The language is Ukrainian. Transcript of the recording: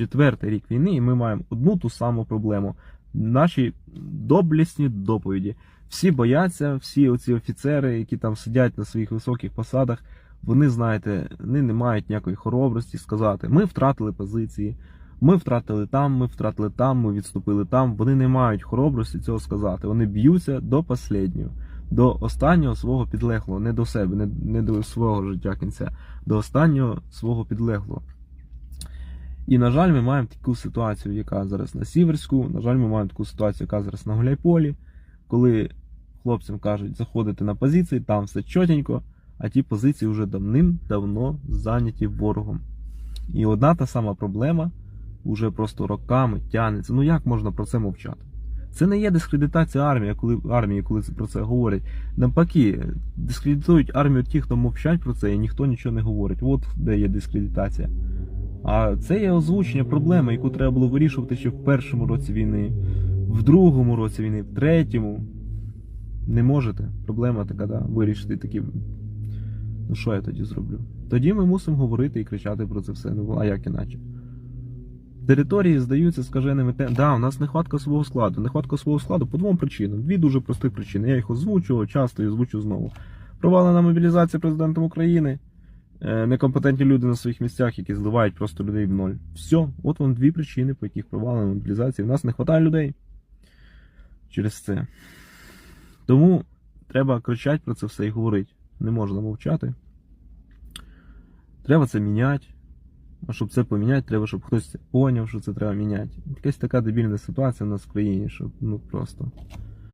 четвертий рік війни, і ми маємо одну ту саму проблему. Наші доблесні доповіді. Всі бояться, всі оці офіцери, які там сидять на своїх високих посадах, вони, знаєте, вони не мають ніякої хоробрості сказати: ми втратили позиції, ми втратили там, ми втратили там, ми відступили там. Вони не мають хоробрості цього сказати. Вони б'ються до останнього, до останнього свого підлеглого, не до себе, не, не до свого життя кінця, до останнього свого підлеглого. І, на жаль, ми маємо таку ситуацію, яка зараз на Сіверську. На жаль, ми маємо таку ситуацію, яка зараз на Гуляйполі, коли хлопцям кажуть заходити на позиції, там все чотенько, а ті позиції вже давним-давно зайняті ворогом. І одна та сама проблема уже просто роками тягнеться. Ну як можна про це мовчати? Це не є дискредитація армії, коли армії, коли про це говорять. Навпаки, дискредитують армію ті, хто мовчать про це, і ніхто нічого не говорить. От де є дискредитація. А це є озвучення проблеми, яку треба було вирішувати ще в першому році війни, в другому році війни, в третьому. Не можете. Проблема така, да, вирішити такі. Ну що я тоді зроблю? Тоді ми мусимо говорити і кричати про це все. Ну а як іначе? Території здаються скаженими те. Да, у нас нехватка свого складу. Нехватка свого складу по двом причинам. Дві дуже прості причини. Я їх озвучував часто і озвучу знову. Провалена мобілізація президентом України. Е, Некомпетентні люди на своїх місцях, які зливають просто людей в ноль. Все, от вам дві причини, по яких провалена мобілізація. У нас не вистачає людей через це. Тому треба кричати про це все і говорити. Не можна мовчати. Треба це міняти. А щоб це поміняти, треба, щоб хтось поняв, що це треба міняти. Якась така дебільна ситуація у нас в країні, що ну просто.